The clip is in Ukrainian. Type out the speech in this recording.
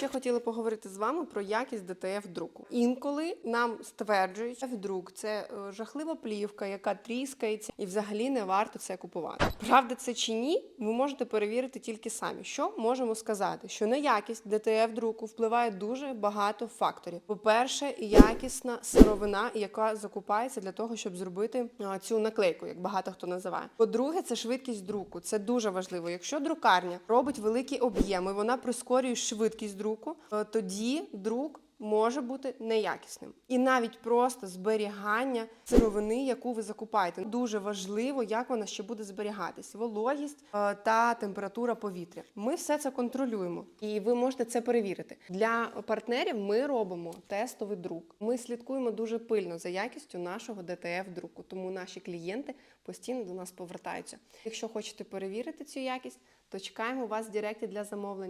ще хотіла поговорити з вами про якість ДТФ друку. Інколи нам стверджують, що друк це е, жахлива плівка, яка тріскається, і взагалі не варто це купувати. Правда, це чи ні? Ви можете перевірити тільки самі. Що можемо сказати? Що на якість ДТФ друку впливає дуже багато факторів. По-перше, якісна сировина, яка закупається для того, щоб зробити цю наклейку, як багато хто називає. По-друге, це швидкість друку. Це дуже важливо. Якщо друкарня робить великі об'єми, вона прискорює швидкість друку, е, тоді друк. Може бути неякісним, і навіть просто зберігання сировини, яку ви закупаєте, дуже важливо, як вона ще буде зберігатись, вологість е, та температура повітря. Ми все це контролюємо, і ви можете це перевірити. Для партнерів ми робимо тестовий друк. Ми слідкуємо дуже пильно за якістю нашого ДТФ друку, тому наші клієнти постійно до нас повертаються. Якщо хочете перевірити цю якість, то чекаємо вас в Директі для замовлення.